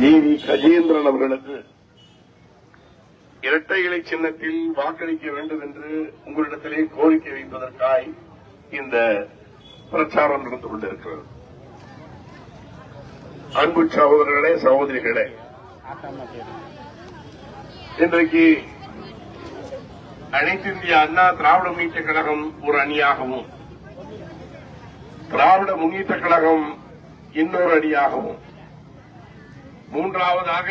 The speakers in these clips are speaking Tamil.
ஈவி கஜேந்திரன் அவர்களுக்கு இரட்டை இலை சின்னத்தில் வாக்களிக்க வேண்டும் என்று உங்களிடத்திலே கோரிக்கை வைப்பதற்காய் இந்த பிரச்சாரம் நடந்து கொண்டிருக்கிறது. அன்பு சகோதரர்களே சகோதரிகளே இன்றைக்கு அனைத்து இந்திய அண்ணா திராவிட முன்னேற்ற கழகம் ஒரு அணியாகவும் திராவிட முன்னேற்ற கழகம் இன்னொரு அணியாகவும் மூன்றாவதாக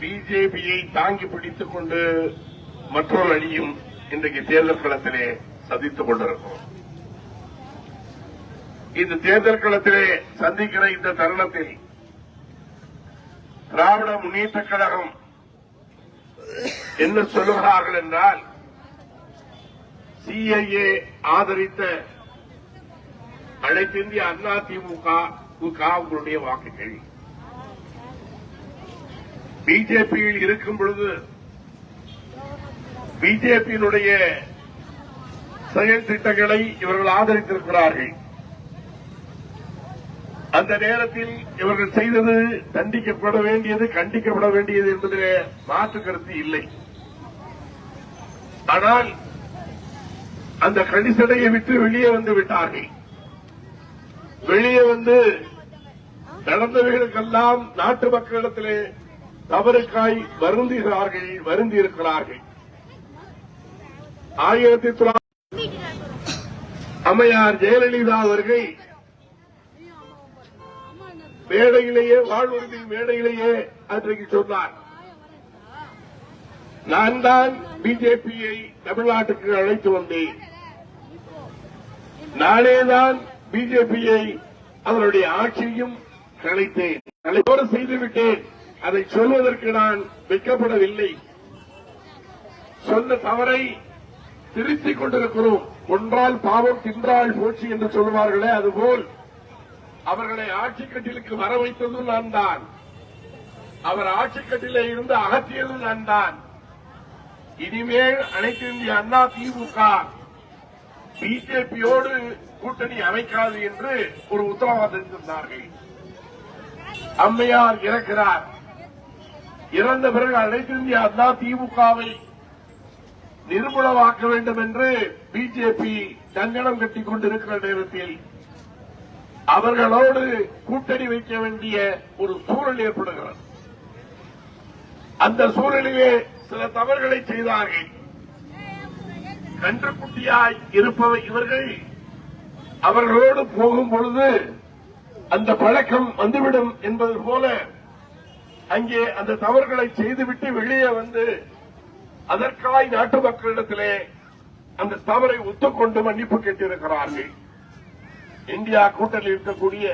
பிஜேபியை தாங்கி பிடித்துக் கொண்டு மற்றொரு அணியும் இன்றைக்கு தேர்தல் களத்திலே சந்தித்துக் கொண்டிருக்கிறோம் இந்த தேர்தல் களத்திலே சந்திக்கிற இந்த தருணத்தில் திராவிட முன்னேற்ற கழகம் என்ன சொல்லுகிறார்கள் என்றால் சிஐஏ ஆதரித்த அனைத்து அண்ணா திமுக உங்களுடைய வாக்குகள். பிஜேபியில் இருக்கும் பொழுது பிஜேபியினுடைய செயல் திட்டங்களை இவர்கள் ஆதரித்திருக்கிறார்கள். அந்த நேரத்தில் இவர்கள் செய்தது தண்டிக்கப்பட வேண்டியது கண்டிக்கப்பட வேண்டியது என்பதிலே மாற்று கருத்து இல்லை. ஆனால் அந்த கணிசடையை விட்டு வெளியே வந்து விட்டார்கள். வெளியே வந்து நடந்தவைகளுக்கெல்லாம் நாட்டு மக்களிடத்திலே தவறுக்காய் வருந்துகிறார்கள் வருந்தி இருக்கிறார்கள் ஆயிரத்தி தொள்ளாயிரத்தி அம்மையார் ஜெயலலிதா அவர்கள் மேடையிலேயே வாழ்வுறுதி மேடையிலேயே அன்றைக்கு சொன்னார். நான் தான் பிஜேபியை தமிழ்நாட்டுக்கு அழைத்து வந்தேன். நானே தான் பிஜேபியை அவருடைய ஆட்சியும் கலைத்தேன். கலைத்தோடு செய்துவிட்டேன். அதை சொல்வதற்கு நான் வைக்கப்படவில்லை சொன்ன தவறை திருத்திக் கொண்டிருக்கிறோம். ஒன்றால் பாவம் தின்றால் போச்சு என்று சொல்வார்களே அதுபோல் அவர்களை ஆட்சிக்கட்டிலுக்கு வர வைத்ததும் நான் தான். அவர் ஆட்சிக்கட்டிலே இருந்து அகற்றியதும் நான் தான். இனிமேல் அனைத்து இந்திய அண்ணா திமுக பிஜேபியோடு கூட்டணி அமைக்காது என்று ஒரு உத்தரவாதம் இருந்தார்கள் அம்மையார் இறக்கிறார். இறந்த பிறகு அனைத்து இந்திய அண்ணா திமுகவை நிர்மூலமாக்க வேண்டும் என்று பிஜேபி கங்கணம் கட்டிக் கொண்டிருக்கிற நேரத்தில் அவர்களோடு கூட்டணி வைக்க வேண்டிய ஒரு சூழல் ஏற்படுகிறது. அந்த சூழலிலே சில தவறுகளை செய்தார்கள். கன்றுக்குட்டியாய் இருப்பவை இவர்கள். அவர்களோடு போகும் பொழுது அந்த பழக்கம் வந்துவிடும் என்பது போல அங்கே அந்த தவறுகளை செய்துவிட்டு வெளியே வந்து அதற்காய் நாட்டு மக்களிடத்திலே அந்த தவறை ஒத்துக்கொண்டு மன்னிப்பு கேட்டிருக்கிறார்கள். இந்தியா கூட்டணியில் இருக்கக்கூடிய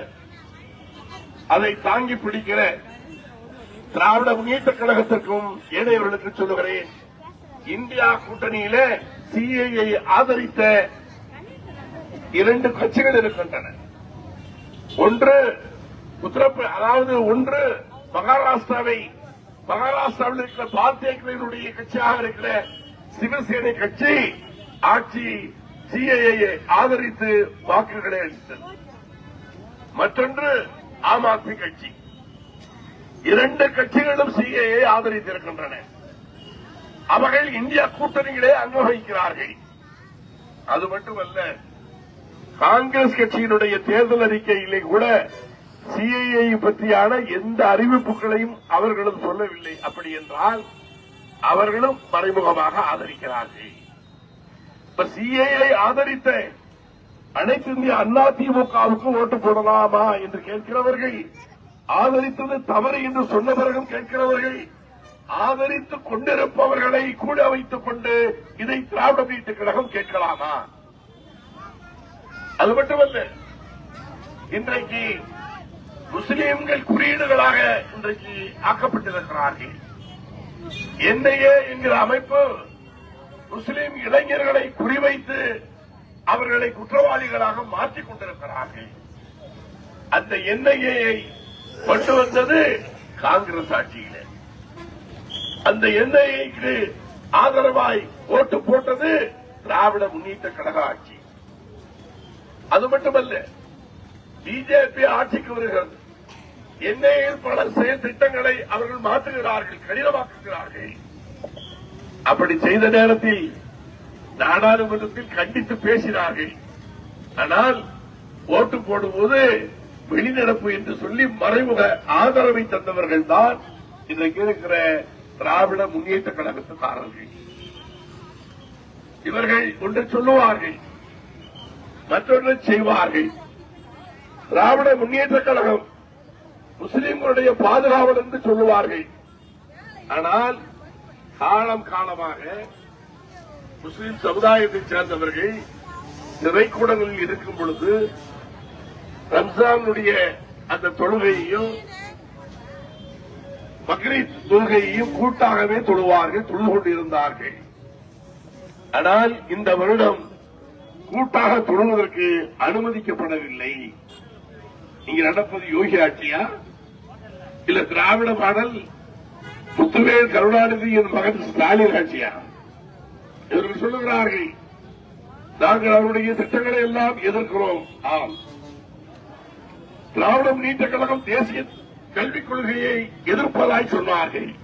அதை தாங்கி பிடிக்கிற திராவிட முன்னேற்ற கழகத்திற்கும் ஏனையவர்களுக்கு சொல்லுகிறேன் இந்தியா கூட்டணியில சிஏஐ ஆதரித்த இரண்டு கட்சிகள் இருக்கின்றன. ஒன்று உத்தரப்பிர அதாவது ஒன்று மகாராஷ்டிராவை மகாராஷ்டிராவில் இருக்கிற பாரதிய கட்சியாக இருக்கிற சிவசேனை கட்சி ஆட்சி சிஏஏ ஆதரித்து வாக்குகளை அளித்தது. மற்றொன்று ஆம் ஆத்மி கட்சி. இரண்டு கட்சிகளும் சிஏஏ ஆதரித்திருக்கின்றன. அவர்கள் இந்தியா கூட்டணிகளே அங்க வகிக்கிறார்கள். அது மட்டுமல்ல காங்கிரஸ் கட்சியினுடைய தேர்தல் அறிக்கையிலே கூட சிஐஏ பற்றியான எந்த அறிவிப்புகளையும் அவர்களும் சொல்லவில்லை. அப்படி என்றால் அவர்களும் மறைமுகமாக ஆதரிக்கிறார்கள். இப்ப சிஏஐ ஆதரித்த அனைத்து இந்திய அண்ணா திமுகவுக்கு ஓட்டு போடலாமா என்று கேட்கிறவர்கள் ஆதரித்தது தவறு என்று சொன்னவர்களும் கேட்கிறவர்கள் ஆதரித்துக் கொண்டிருப்பவர்களை கூட வைத்துக் கொண்டு இதை திராவிட வீட்டு கழகம் கேட்கலாமா? அது மட்டுமல்ல இன்றைக்கு முஸ்லீம்கள் குறியீடுகளாக இன்றைக்கு ஆக்கப்பட்டிருக்கிறார்கள். என்ஐஏ என்கிற அமைப்பு முஸ்லிம் இளைஞர்களை குறிவைத்து அவர்களை குற்றவாளிகளாக மாற்றிக் கொண்டிருக்கிறார்கள். அந்த என்ஐஏயை கொண்டு வந்தது காங்கிரஸ் ஆட்சியில். அந்த என்ஐஏக்கு ஆதரவாய் ஓட்டு போட்டது திராவிட முன்னேற்ற கழக ஆட்சி. அது மட்டுமல்ல பிஜேபி ஆட்சிக்கு வருகிறது. என்ன பல செயல் திட்டங்களை அவர்கள் மாற்றுகிறார்கள் கடினமாக்குகிறார்கள். அப்படி செய்த நேரத்தில் நாடாளுமன்றத்தில் கண்டித்து பேசினார்கள். ஆனால் ஓட்டு போடும்போது வெளிநடப்பு என்று சொல்லி மறைமுக ஆதரவை தந்தவர்கள் தான் இன்றைக்கு இருக்கிற திராவிட முன்னேற்ற கழகத்துக்காரர்கள். இவர்கள் ஒன்று சொல்லுவார்கள் மற்றொன்று செய்வார்கள். திராவிட முன்னேற்ற கழகம் முஸ்லிம்களுடைய பாதுகாவல் என்று சொல்லுவார்கள். ஆனால் காலம் காலமாக முஸ்லிம் சமுதாயத்தைச் சேர்ந்தவர்கள் திரைக்கூடங்களில் இருக்கும் பொழுது ரம்சானுடைய அந்த தொழுகையையும் பக்ரீத் தொழுகையையும் கூட்டாகவே தொழுவார்கள் தொழுது கொண்டிருந்தார்கள். ஆனால் இந்த வருடம் கூட்டாக தொழுவதற்கு அனுமதிக்கப்படவில்லை. நீங்க நடப்பது யோகி ஆட்சியா இல்ல திராவிட மாடல் முத்துவேல் கருணாநிதியின் மகன் ஸ்டாலின் ஆட்சியா? இவர்கள் சொல்லுகிறார்கள் நாங்கள் அவருடைய திட்டங்களை எல்லாம் எதிர்க்கிறோம். ஆம். திராவிட முன்னேற்ற கழகம் தேசிய கல்விக் கொள்கையை எதிர்ப்பதாய் சொன்னார்கள்.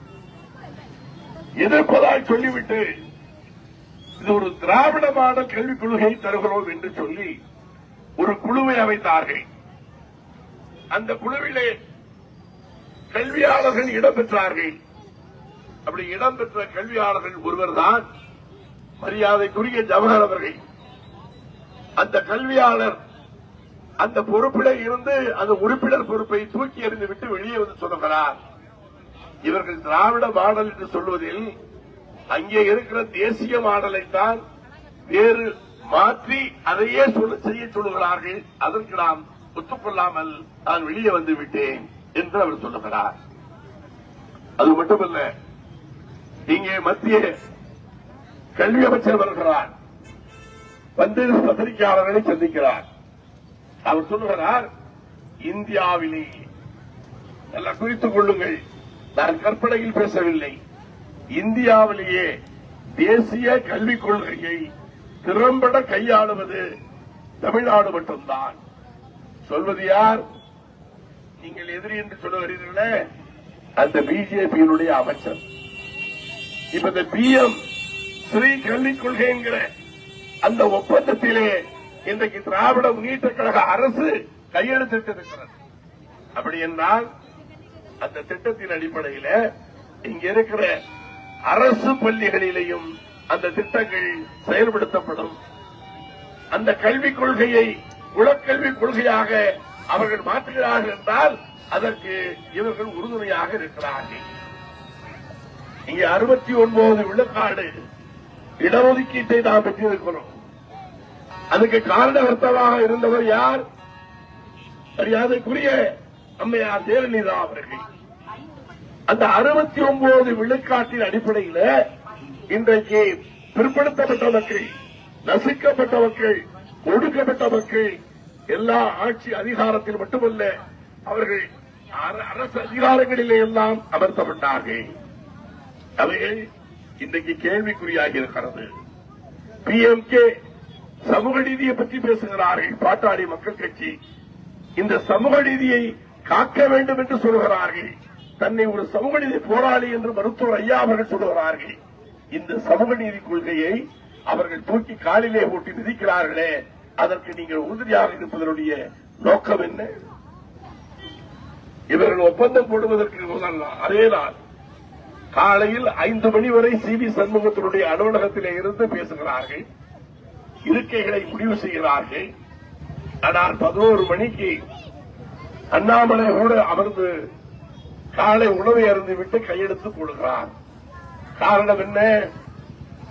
எதிர்ப்பதாய் சொல்லிவிட்டு இது ஒரு திராவிட மாடல் கல்விக் கொள்கை தருகிறோம் என்று சொல்லி ஒரு குழுவை அமைத்தார்கள். அந்த குழுவிலே கல்வியாளர்கள் இடம்பெற்றார்கள். அப்படி இடம்பெற்ற கல்வியாளர்கள் ஒருவர்தான் மரியாதைக்குரிய ஜவஹர் அவர்கள். அந்த கல்வியாளர் அந்த பொறுப்பிலே இருந்து அந்த உறுப்பினர் பொறுப்பை தூக்கி எறிந்து விட்டு வெளியே வந்து சொல்லுகிறார் இவர்கள் திராவிட மாடல் என்று சொல்வதில் அங்கே இருக்கிற தேசிய மாடலைத்தான் வேறு மாற்றி அதையே சொல்ல செய்ய சொல்லுகிறார்கள். அதற்கு நாம் ஒத்துக்கொள்ளாமல் நான் வெளியே வந்து விட்டேன் என்று அவர் சொல்லுகிறார். அது மட்டுமல்ல இங்கே மத்திய கல்வி அமைச்சர் வருகிறார். வந்து பத்திரிகையாளர்களை சந்திக்கிறார். அவர் சொல்லுகிறார் இந்தியாவிலே நல்லா குறித்துக் கொள்ளுங்கள். நான் கற்பனையில் பேசவில்லை. இந்தியாவிலேயே தேசிய கல்விக் கொள்கையை திறம்பட கையாளுவது தமிழ்நாடு மட்டும்தான். சொல்வது யார்? நீங்கள் எதிரி என்று சொல்ல வருகிறீர்களே அந்த பிஜேபியினுடைய அமைச்சர். இப்ப இந்த பிஎம் ஸ்ரீ கல்விக் கொள்கை என்கிற அந்த ஒப்பந்தத்திலே இன்றைக்கு திராவிட முன்னேற்ற கழக அரசு கையெழுத்திட்டிருக்கிறது. அப்படி என்றால் அந்த திட்டத்தின் அடிப்படையில இங்க இருக்கிற அரசு பள்ளிகளிலேயும் அந்த திட்டங்கள் செயல்படுத்தப்படும். அந்த கல்விக் கொள்கையை குலக்கல்வி கொள்கையாக அவர்கள் மாற்றுகிறார்கள் என்றால் அதற்கு இவர்கள் உறுதுணையாக இருக்கிறார்கள். இங்கே அறுபத்தி ஒன்பது விழுக்காடு இடஒதுக்கீட்டை நாம் பெற்றிருக்கிறோம். அதுக்கு காரணகர்த்தமாக இருந்தவர் யார்? மரியாதைக்குரிய அம்மையார் ஜெயலலிதா அவர்கள். அந்த அறுபத்தி ஒன்பது விழுக்காட்டின் அடிப்படையில் இன்றைக்கு பிற்படுத்தப்பட்ட மக்கள் நசுக்கப்பட்ட மக்கள் ஒடுக்கப்பட்ட மக்கள் எல்லா ஆட்சி அதிகாரத்தில் மட்டுமல்ல அவர்கள் அர- அரசு அதிகாரங்களிலே எல்லாம் அமர்த்தப்பட்டார்கள். அவைகள் இன்றைக்கு கேள்விக்குறியாகி இருக்கிறது. பிஎம்கே சமூக நீதியை பற்றி பேசுகிறார்கள். பாட்டாளி மக்கள் கட்சி இந்த சமூக நீதியை காக்க வேண்டும் என்று சொல்கிறார்கள். தன்னை ஒரு சமூக நீதி போராளி என்று மருத்துவர் ஐயா அவர்கள் சொல்லுகிறார்கள் இந்த சமூக நீதி கொள்கையை அவர்கள் தூக்கி காலிலே போட்டு மிதிக்கிறார்களே அதற்கு நீங்கள் உறுதியாக இருப்பதனுடைய நோக்கம் என்ன? இவர்கள் ஒப்பந்தம் போடுவதற்கு முதல் அதே நாள் காலையில் ஐந்து மணி வரை சி வி சண்முகத்தினுடைய அலுவலகத்திலே இருந்து பேசுகிறார்கள். இருக்கைகளை முடிவு செய்கிறார்கள். ஆனால் பதினோரு மணிக்கு அண்ணாமலை கூட அமர்ந்து காலை உணவை அருந்து விட்டு கையெழுத்து போடுகிறார். காரணம் என்ன?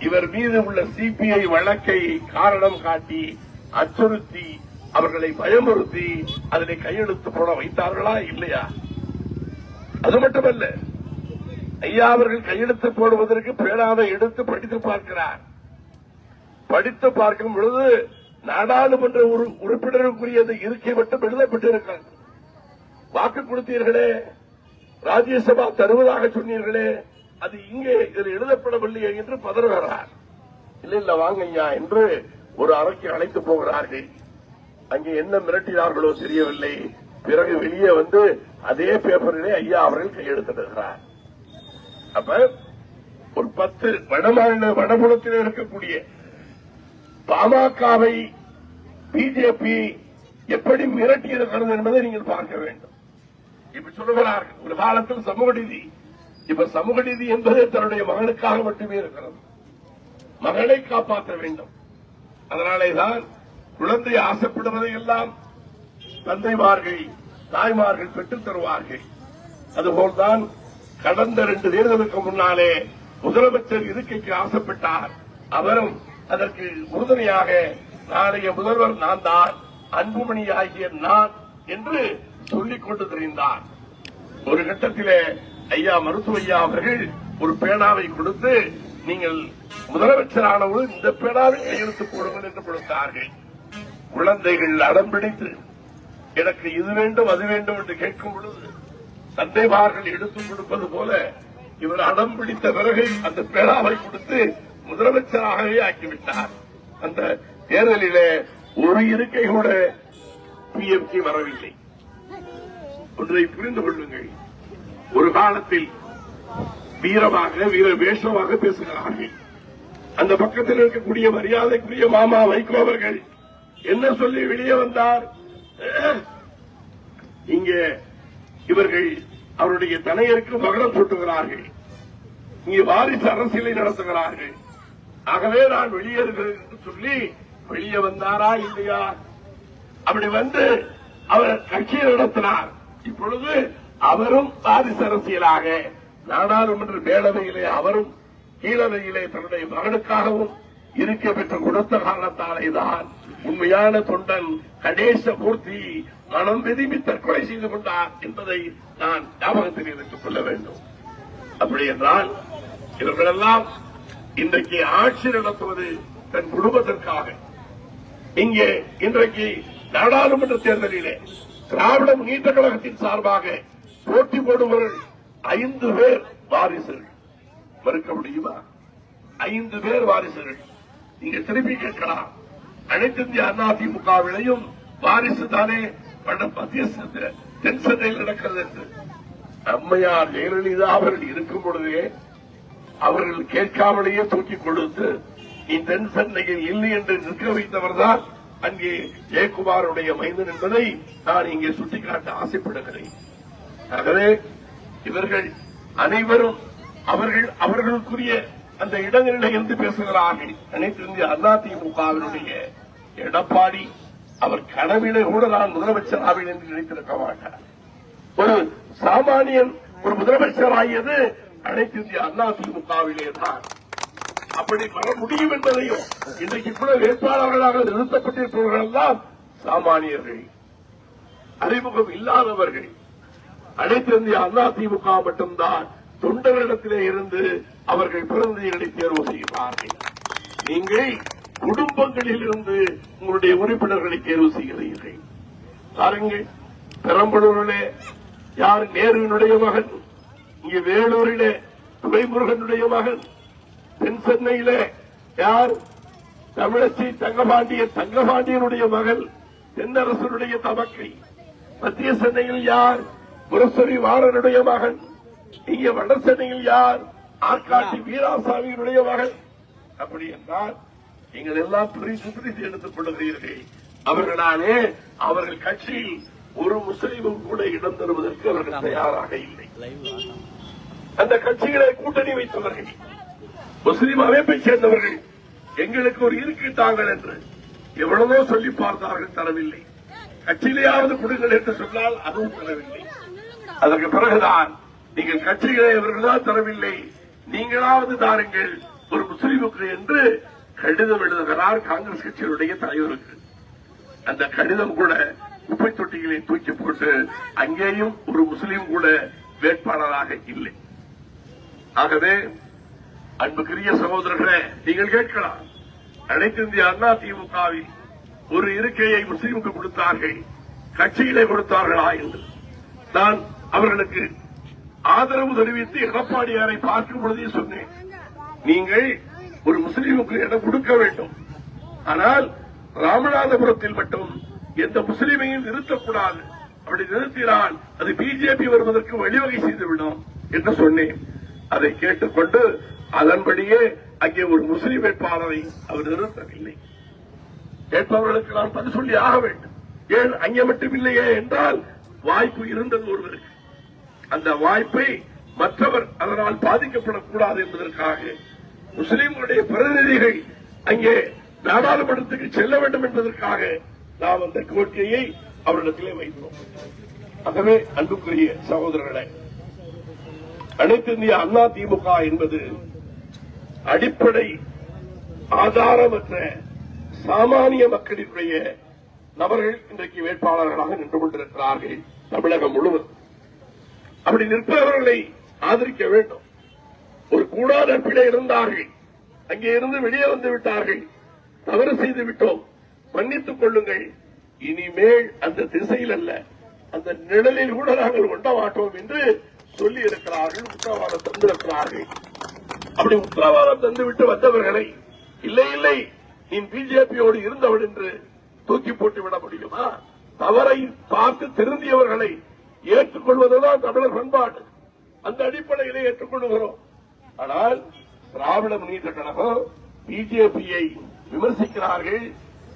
இவர் மீது உள்ள சிபிஐ வழக்கை காரணம் காட்டி அச்சுறுத்தி அவர்களை பயமுறுத்தி அதனை கையெழுத்து போட வைத்தார்களா? இல்லையா? அது மட்டுமல்ல ஐயா அவர்கள் கையெழுத்து போடுவதற்கு பேடாவை எடுத்து படித்து பார்க்கிறார். படித்து பார்க்கும் பொழுது நாடாளுமன்ற உறு- உறுப்பினருக்குரியது இருக்கை மட்டும் எழுதப்பட்டிருக்கிறது. வாக்கு கொடுத்தீர்களே ராஜ்யசபா தருவதாக சொன்னீர்களே அது இங்கே இதில் எழுதப்படவில்லையே என்று பதறுகிறார். இல்ல இல்ல வாங்க ஐயா என்று ஒரு அறைக்கு அழைத்து போகிறார்கள். அங்கே என்ன மிரட்டினார்களோ தெரியவில்லை. பிறகு வெளியே வந்து அதே பேப்பரிலே ஐயா அவர்கள் கையெழுத்திடுகிறார். அப்ப ஒரு பத்து வடமாநில வடபுலத்தில் இருக்கக்கூடிய பாமகவை பிஜேபி எப்படி மிரட்டி இருக்கிறது என்பதை நீங்கள் பார்க்க வேண்டும். இப்ப சொல்லுகிறார்கள். ஒரு காலத்தில் சமூக நீதி. இப்ப சமூக நீதி என்பது தன்னுடைய மகனுக்காக மட்டுமே இருக்கிறது. மகளை காப்பாற்ற வேண்டும். அதனாலேதான் குழந்தை ஆசைப்படுவதை எல்லாம் தந்தைமார்கள் தாய்மார்கள் பெற்றுத் தருவார்கள். அதுபோல்தான் கடந்த ரெண்டு தேர்தலுக்கு முன்னாலே முதலமைச்சர் இருக்கைக்கு ஆசைப்பட்டார் அவரும் அதற்கு உறுதுணையாக நாளைய முதல்வர் நான் தான் அன்புமணி ஆகிய நான் என்று சொல்லிக் கொண்டு தெரிந்தார். ஒரு கட்டத்திலே ஐயா மருத்துவ ஐயா அவர்கள் ஒரு பேனாவை கொடுத்து நீங்கள் முதலமைச்சரானவர்கள் இந்த பேனாவில் கையெழுத்து போடுங்கள் என்று கொடுத்தார்கள். குழந்தைகள் அடம் பிடித்து எனக்கு இது வேண்டும் அது வேண்டும் என்று கேட்கும் பொழுது தந்தைமார்கள் எடுத்துக் கொடுப்பது போல இவர் அடம் பிடித்த பிறகு அந்த பேனாவை கொடுத்து முதலமைச்சராகவே ஆக்கிவிட்டார். அந்த தேர்தலிலே ஒரு இருக்கை கூட பிஎம்கே வரவில்லை. ஒன்றை புரிந்து கொள்ளுங்கள். ஒரு காலத்தில் வீரமாக வீர வேஷமாக பேசுகிறார்கள். அந்த பக்கத்தில் இருக்கக்கூடிய மரியாதைக்குரிய மாமா வைகோ அவர்கள் என்ன சொல்லி வெளியே வந்தார்? இங்கே இவர்கள் அவருடைய தனையருக்கு மகனம் சூட்டுகிறார்கள் இங்கே வாரிசு அரசியலை நடத்துகிறார்கள். ஆகவே நான் வெளியேறுகிறேன் என்று சொல்லி வெளியே வந்தாரா இல்லையா? அப்படி வந்து அவர் கட்சியை நடத்தினார். இப்பொழுது அவரும் வாரிசு அரசியலாக நாடாளுமன்ற மேலவையிலே அவரும் கீழவையிலே தன்னுடைய மகனுக்காகவும் இருக்க பெற்று கொடுத்த காரணத்தாலே தான் உண்மையான தொண்டன் கணேச மூர்த்தி மனம் விதிமி தற்கொலை செய்து கொண்டார் என்பதை நான் ஞாபகத்தில் எடுத்துக் கொள்ள வேண்டும். அப்படி என்றால் இவர்களெல்லாம் இன்றைக்கு ஆட்சி நடத்துவது தன் குடும்பத்திற்காக. இங்கே இன்றைக்கு நாடாளுமன்ற தேர்தலிலே திராவிட முன்னேற்ற கழகத்தின் சார்பாக போட்டி போடுபவர்கள் ஐந்து பேர் வாரிசுகள். மறுக்க முடியுமா? ஐந்து பேர் வாரிசுகள். நீங்க திருப்பி கேட்கலாம். அனைத்து இந்திய அண்ணா திமுகவிலையும் வாரிசு தானே மத்திய தென் சென்னையில் நடக்கிறது என்று. அம்மையார் ஜெயலலிதா அவர்கள் இருக்கும் பொழுதே அவர்கள் கேட்காமலேயே தூக்கி கொடுத்து நீ தென் சென்னையில் இல்லை என்று நிற்க வைத்தவர்தான் அங்கே ஜெயக்குமாருடைய மைந்தன் என்பதை நான் இங்கே சுட்டிக்காட்ட ஆசைப்படுகிறேன். ஆகவே இவர்கள் அனைவரும் அவர்கள் அவர்களுக்குரிய அந்த இடங்களில் இருந்து பேசுகிறார்கள். அனைத்து இந்திய அதிமுகவினுடைய எடப்பாடி அவர் கனவிலே கூட நான் முதலமைச்சர் ஆவேன் என்று நினைத்திருக்க மாட்டார். ஒரு சாமானியன் ஒரு முதலமைச்சர் ஆகியது அனைத்து இந்திய அதிமுகவிலே தான் அப்படி வர முடியும் என்பதையும் இன்றைக்கு கூட வேட்பாளர்களாக நிறுத்தப்பட்டிருப்பவர்கள் எல்லாம் சாமானியர்கள். அறிமுகம் இல்லாதவர்கள். அனைத்து அண்ணா திமுக மட்டும்தான் தொண்டர்களிடத்திலே இருந்து அவர்கள் பிரதிநிதிகளை தேர்வு செய்கிறார்கள். நீங்கள் குடும்பங்களில் இருந்து உங்களுடைய உறுப்பினர்களை தேர்வு செய்கிறீர்கள். பாருங்கள் பெரம்பலூரிலே யார் நேருவினுடைய மகன் இங்கே வேலூரிலே துறைமுருகனுடைய மகன் தென் சென்னையிலே யார் தமிழச்சி தங்கபாண்டிய தங்கபாண்டியனுடைய மகள் தென்னரசனுடைய தமக்கை மத்திய சென்னையில் யார் முரசொலி வாரனுடைய மகன் இங்கே வட சென்னையில் யார்? ஆற்காட்டி வீராசாமியினுடைய மகன் அப்படி என்றால் நீங்கள் எல்லாம் பிரித்து பிரித்து எடுத்துக் கொள்ளுகிறீர்கள். அவர்களாலே அவர்கள் கட்சியில் ஒரு முஸ்லீமும் கூட இடம் தருவதற்கு அவர்கள் தயாராக இல்லை. அந்த கட்சிகளை கூட்டணி வைத்தவர்கள் முஸ்லிம் அமைப்பை சேர்ந்தவர்கள் எங்களுக்கு ஒரு இருக்கை தாங்கள் என்று எவ்வளவோ சொல்லி பார்த்தார்கள் தரவில்லை. கட்சியிலேயாவது கொடுங்கள் என்று சொன்னால் அதுவும் தரவில்லை. அதற்கு பிறகுதான் நீங்கள் கட்சிகளை அவர்கள்தான் தரவில்லை. நீங்களாவது தாருங்கள். ஒரு முஸ்லீமுக்கு என்று கடிதம் எழுதுகிறார் காங்கிரஸ் கட்சியினுடைய தலைவருக்கு அந்த கடிதம் கூட குப்பை தொட்டிகளை தூக்கி போட்டு அங்கேயும் ஒரு முஸ்லீம் கூட வேட்பாளராக இல்லை. ஆகவே அன்புக்குரிய சகோதரர்களே நீங்கள் கேட்கலாம். அனைத்து இந்திய அண்ணா திமுகவில் ஒரு இருக்கையை முஸ்லீமுக்கு கொடுத்தார்கள். கட்சியிலே கொடுத்தார்களா என்று. நான் அவர்களுக்கு ஆதரவு தெரிவித்து எடப்பாடியாரை பார்க்கும் பொழுதே சொன்னேன். நீங்கள் ஒரு முஸ்லீமுக்கு இடம் கொடுக்க வேண்டும். ஆனால் ராமநாதபுரத்தில் மட்டும் எந்த முஸ்லீமையும் நிறுத்தக்கூடாது. அப்படி நிறுத்தினால் அது பிஜேபி வருவதற்கு வழிவகை செய்துவிடும் என்று சொன்னேன். அதை கேட்டுக்கொண்டு அதன்படியே அங்கே ஒரு முஸ்லீம் வேட்பாளரை அவர் நிறுத்தவில்லை. கேட்பவர்களுக்கு நான் பதில் சொல்லி ஆக வேண்டும். ஏன் அங்கே மட்டும் இல்லையே என்றால் வாய்ப்பு இருந்தது ஒருவருக்கு. அந்த வாய்ப்பை மற்றவர் அதனால் பாதிக்கப்படக்கூடாது என்பதற்காக முஸ்லீம்களுடைய பிரதிநிதிகள் அங்கே நாடாளுமன்றத்துக்கு செல்ல வேண்டும் என்பதற்காக நாம் அந்த கோரிக்கையை அவரிடத்திலே வைத்தோம். ஆகவே அன்புக்குரிய சகோதரர்களே அனைத்து இந்திய அண்ணா திமுக என்பது அடிப்படை ஆதாரமற்ற சாமானிய மக்களினுடைய நபர்கள் இன்றைக்கு வேட்பாளர்களாக நின்று கொண்டிருக்கிறார்கள் தமிழகம் முழுவதும். அப்படி நிற்பவர்களை ஆதரிக்க வேண்டும். ஒரு கூடா நட்பிலே இருந்தார்கள். அங்கே இருந்து வெளியே வந்து விட்டார்கள். தவறு செய்து விட்டோம். மன்னித்துக் கொள்ளுங்கள். இனிமேல் அந்த திசையில் அல்ல அந்த நிழலில் கூட நாங்கள் ஒட்ட மாட்டோம் என்று சொல்லி இருக்கிறார்கள் உத்தரவாதம் தந்திருக்கிறார்கள் அப்படி உத்தரவாதம் தந்துவிட்டு வந்தவர்களை இல்லை இல்லை நீ பிஜேபியோடு இருந்தவள் என்று தூக்கி போட்டு விட முடியுமா? தவறை பார்த்து திருந்தியவர்களை ஏற்றுக்கொள்வதுதான் தமிழர் பண்பாடு. அந்த அடிப்படையிலே ஏற்றுக்கொள்கிறோம். ஆனால் திராவிட முன்னேற்ற கழகம் பிஜேபியை விமர்சிக்கிறார்கள்.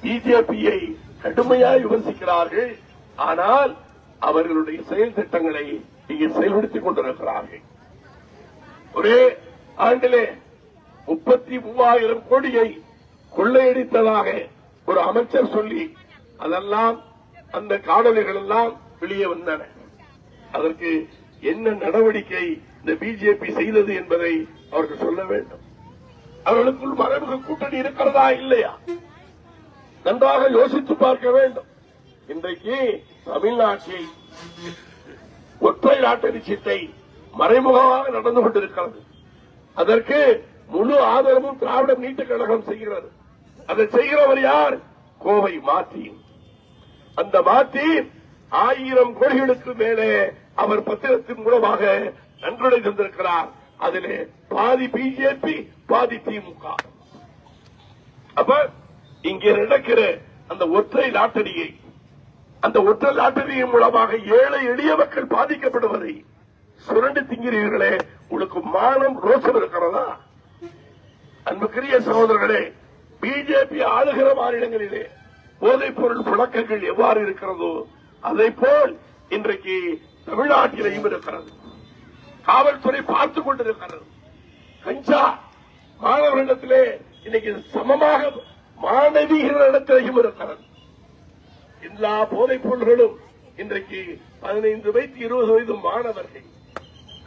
பிஜேபியை கடுமையாய் விமர்சிக்கிறார்கள். ஆனால் அவர்களுடைய செயல் திட்டங்களை இங்கே செயல்படுத்திக் கொண்டிருக்கிறார்கள். ஒரே ஆண்டிலே முப்பத்தி மூவாயிரம் கோடியை கொள்ளையடித்ததாக ஒரு அமைச்சர் சொல்லி அதெல்லாம் அந்த காணொலிகள் எல்லாம் வெளியே வந்தன. அதற்கு என்ன நடவடிக்கை இந்த பிஜேபி செய்தது என்பதை அவர்கள் சொல்ல வேண்டும். அவர்களுக்குள் மறைமுக கூட்டணி இருக்கிறதா இல்லையா? நன்றாக யோசித்து பார்க்க வேண்டும். இன்றைக்கு தமிழ்நாட்டில் ஒற்றை லாட்டரி சீட்டை மறைமுகமாக நடந்து கொண்டிருக்கிறது. அதற்கு முழு ஆதரவும் திராவிட நீட்ட கழகம் செய்கிறது. அதை செய்கிறவர் யார்? கோவை மாத்தி அந்த மாத்தி ஆயிரம் கோடிகளுக்கு மேலே அவர் பத்திரத்தின் மூலமாக நன்கொடை தந்திருக்கிறார். அதிலே பாதி பிஜேபி பாதி திமுக அப்ப இங்கே நடக்கிற அந்த ஒற்றை லாட்டரியை அந்த ஒற்றை லாட்டரியின் மூலமாக ஏழை எளிய மக்கள் பாதிக்கப்படுவதை சுரண்டு திங்கிறீர்களே உங்களுக்கு மானம் ரோசம் இருக்கிறதா? அன்புக்குரிய சகோதரர்களே பிஜேபி ஆளுகிற மாநிலங்களிலே போதைப் பொருள் புழக்கங்கள் எவ்வாறு இருக்கிறதோ அதை போல் இன்றைக்கு தமிழ்நாட்டிலையும் இருக்கிறது காவல்துறை பார்த்துக் கொண்டிருக்கிறது. கஞ்சா மாணவர்களிடத்திலே இன்னைக்கு சமமாக மாணவிகளிடத்திலையும் இருக்கிறது எல்லா போதைப் பொருள்களும் இன்றைக்கு பதினைந்து வயது இருபது வயது மாணவர்கள்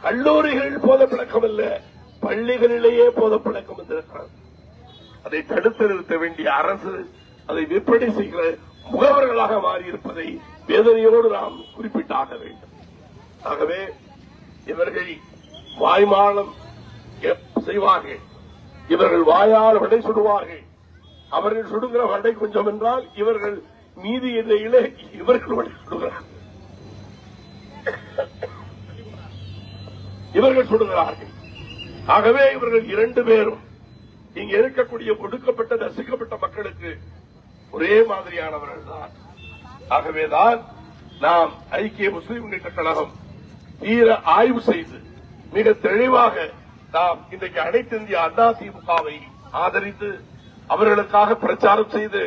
கல்லூரிகளில் போத பழக்கம் அல்ல பள்ளிகளிலேயே போத பழக்கம் வந்திருக்கிறது. அதை தடுத்து நிறுத்த வேண்டிய அரசு அதை விற்பனை செய்கிற முகவர்களாக மாறியிருப்பதை வேதனையோடு நாம் குறிப்பிட்டாக வேண்டும். ஆகவே இவர்கள் வாய்மானம் செய்வார்கள். இவர்கள் வாயால் வடை சுடுவார்கள். அவர்கள் சுடுகிற வடை கொஞ்சம் என்றால் இவர்கள் மீதி எல்லையிலே இவர்கள் வடை சுடுகிறார்கள். இவர்கள் சுடுகிறார்கள். ஆகவே இவர்கள் இரண்டு பேரும் இங்கு இருக்கக்கூடிய ஒடுக்கப்பட்ட நசுக்கப்பட்ட மக்களுக்கு ஒரே மாதிரியானவர்கள் தான் ஆகவேதான் நாம் ஐக்கிய முஸ்லீம் கழகம் தீர ஆய்வு செய்து மிக தெளிவாக நாம் இன்றைக்கு அனைத்து இந்திய அண்ணா திமுகவை ஆதரித்து அவர்களுக்காக பிரச்சாரம் செய்து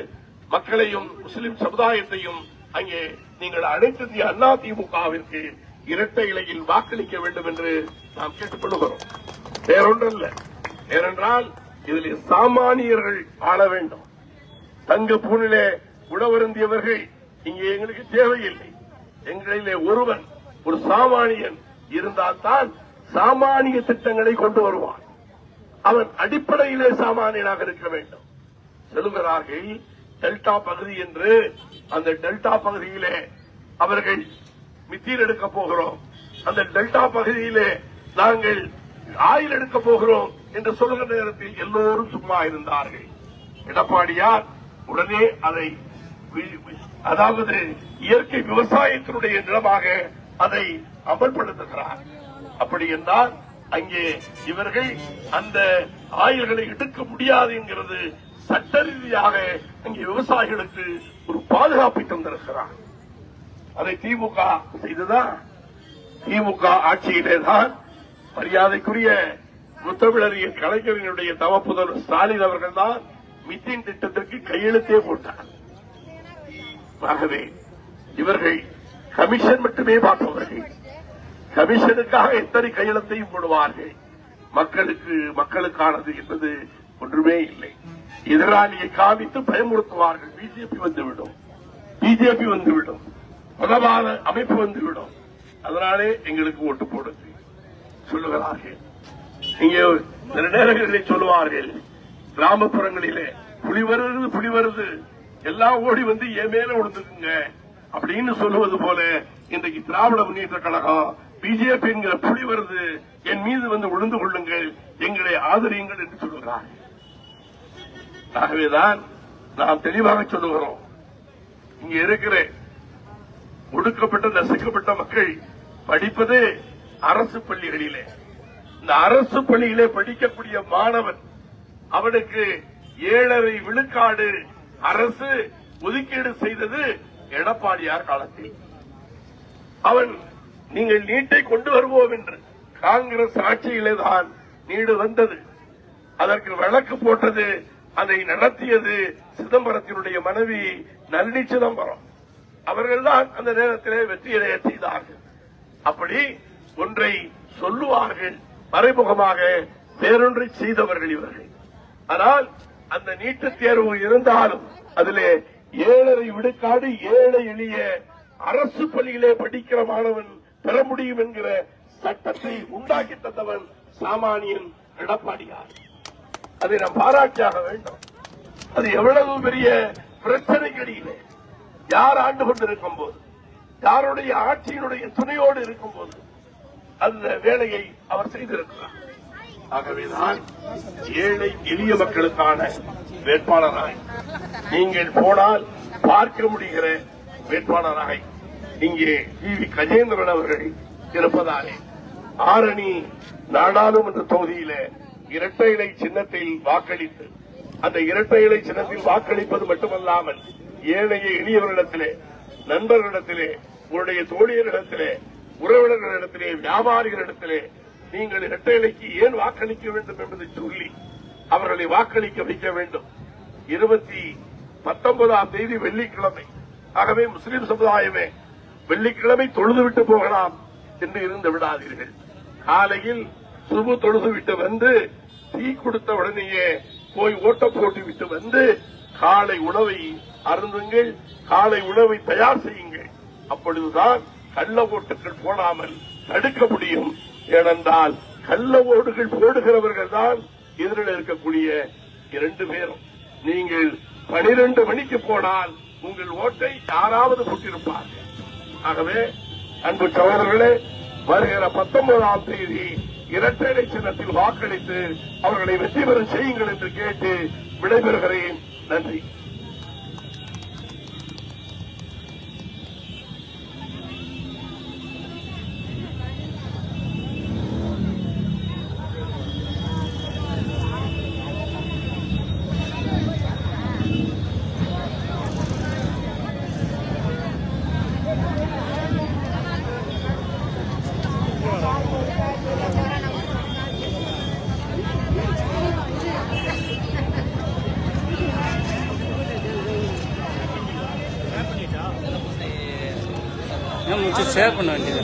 மக்களையும் முஸ்லிம் சமுதாயத்தையும் அங்கே நீங்கள் அனைத்து இந்திய அண்ணா திமுகவிற்கு இரட்டை இலையில் வாக்களிக்க வேண்டும் என்று நாம் கேட்டுக்கொள்கிறோம். வேறொன்றல்ல ஏனென்றால் இதில் சாமானியர்கள் ஆள வேண்டும். தங்க பூனிலே உணவருந்தியவர்கள் இங்கே எங்களுக்கு தேவையில்லை. எங்களிலே ஒருவன் ஒரு சாமானியன் இருந்தால்தான் சாமானிய திட்டங்களை கொண்டு வருவான். அவன் அடிப்படையிலே சாமானியனாக இருக்க வேண்டும். சொல்லுகிறார்கள் டெல்டா பகுதி என்று அந்த டெல்டா பகுதியிலே அவர்கள் மித்தீர் எடுக்க போகிறோம். அந்த டெல்டா பகுதியிலே நாங்கள் ஆயில் எடுக்க போகிறோம் என்று சொல்கிற நேரத்தில் எல்லோரும் சும்மா இருந்தார்கள். எடப்பாடியார் உடனே அதை அதாவது இயற்கை விவசாயத்தினுடைய நிலமாக அதை அமல்படுத்துகிறார். அப்படி என்றால் அங்கே இவர்கள் அந்த ஆயுள்களை எடுக்க முடியாது என்கிறது சட்ட ரீதியாக அங்கே விவசாயிகளுக்கு ஒரு பாதுகாப்பை தந்திருக்கிறார். அதை திமுக செய்துதான் திமுக ஆட்சியிலே தான் மரியாதைக்குரிய முத்தமிழறிய கலைஞரினுடைய தவப்புதல் ஸ்டாலின் அவர்கள் தான் மிஷின் திட்டத்திற்கு கையெழுத்தே போட்டார். ஆகவே இவர்கள் கமிஷன் மட்டுமே பார்ப்பவர்கள். கமிஷனுக்காக எத்தனை கையெழுத்தையும் போடுவார்கள்? மக்களுக்கு மக்களுக்கானது என்பது ஒன்றுமே இல்லை. எதிராளியை காமித்து பயமுறுத்துவார்கள். பிஜேபி வந்துவிடும். பிஜேபி வந்துவிடும். மதவாத அமைப்பு வந்துவிடும். அதனாலே எங்களுக்கு ஓட்டு போடுங்க சொல்லுகிறார்கள். இங்கே சில நேரங்களில் சொல்லுவார்கள் கிராமப்புறங்களிலே புலி வருது புலி வருது. எல்லாம் ஓடி வந்து என் மேல விழுந்துக்குங்க. அப்படின்னு சொல்லுவது போல இன்றைக்கு திராவிட முன்னேற்ற கழகம் பிஜேபி என்கிற புலி வருது. என் மீது வந்து விழுந்து கொள்ளுங்கள். எங்களை ஆதரியுங்கள் என்று சொல்லுகிறார். ஆகவேதான் நாம் தெளிவாக சொல்லுகிறோம். இங்க இருக்கிற ஒடுக்கப்பட்ட நசுக்கப்பட்ட மக்கள் படிப்பது அரசு பள்ளிகளிலே. இந்த அரசு பள்ளியிலே படிக்கக்கூடிய மாணவன் அவனுக்கு ஏழரை விழுக்காடு அரசு ஒதுக்கீடு செய்தது எடப்பாடியார் காலத்தில். அவன் நீங்கள் நீட்டை கொண்டு வருவோம் என்று காங்கிரஸ் ஆட்சியிலே தான் நீடு வந்தது. அதற்கு வழக்கு போட்டது அதை நடத்தியது சிதம்பரத்தினுடைய மனைவி நல்லி சிதம்பரம். அவர்கள்தான் அந்த நேரத்திலே வெற்றியடைய செய்தார்கள். அப்படி ஒன்றை சொல்லுவார்கள் மறைமுகமாக வேறொன்றை செய்தவர்கள் இவர்கள். ஆனால் அந்த நீட்டு தேர்வு இருந்தாலும் அதிலே ஏழரை விடுக்காடு ஏழை எளிய அரசு பள்ளியிலே படிக்கிற மாணவன் பெற முடியும் என்கிற சட்டத்தை உண்டாக்கி தந்தவன் சாமானியன் எடப்பாடியார். அதை நாம் பாராட்டியாக வேண்டும். அது எவ்வளவு பெரிய பிரச்சனைகளிலே யார் ஆண்டு கொண்டிருக்கும் போது யாருடைய ஆட்சியினுடைய துணையோடு இருக்கும் போது அந்த வேலையை அவர் செய்திருக்கிறார். ஆகவேதான் ஏழை எளிய மக்களுக்கான வேட்பாளராய். நீங்கள் போனால் பார்க்க முடிகிற வேட்பாளராய். இங்கே டி வி கஜேந்திரன் அவர்கள் இருப்பதாலே ஆரணி நாடாளுமன்ற தொகுதியில இரட்டை இலை சின்னத்தில் வாக்களித்து அந்த இரட்டை இலை சின்னத்தில் வாக்களிப்பது மட்டுமல்லாமல் ஏழைய எளியவர்களிடத்திலே நண்பர்களிடத்திலே உங்களுடைய தோழியர்களிடத்திலே உறவினர்களிடத்திலே வியாபாரிகளிடத்திலே நீங்கள் இரட்டை இலைக்கு ஏன் வாக்களிக்க வேண்டும் என்பதை சொல்லி அவர்களை வாக்களிக்க வைக்க வேண்டும். இருபத்தி பத்தொன்பதாம் தேதி வெள்ளிக்கிழமை. ஆகவே முஸ்லிம் சமுதாயமே வெள்ளிக்கிழமை தொழுதுவிட்டு போகலாம் என்று இருந்து விடாதீர்கள். காலையில் சுபு தொழுது விட்டு வந்து டீ கொடுத்த உடனேயே போய் ஓட்ட போட்டு விட்டு வந்து காலை உணவை அருந்துங்கள் காலை உணவை தயார் செய்யுங்கள். அப்பொழுதுதான் கள்ள ஓட்டுகள் போடாமல் தடுக்க முடியும். ஏனென்றால் கள்ள ஓடுகள் போடுகிறவர்கள் தான் எதிரில் இருக்கக்கூடிய இரண்டு பேரும். நீங்கள் பனிரெண்டு மணிக்கு போனால் உங்கள் ஓட்டை யாராவது போட்டிருப்பார்கள். ஆகவே அன்பு சகோதரர்களே வருகிற பத்தொன்பதாம் தேதி இரட்டை சின்னத்தில் வாக்களித்து அவர்களை வெற்றி பெற செய்யுங்கள் என்று கேட்டு விடைபெறுகிறேன். நன்றி. ஷேர் பண்ண வேண்டியது.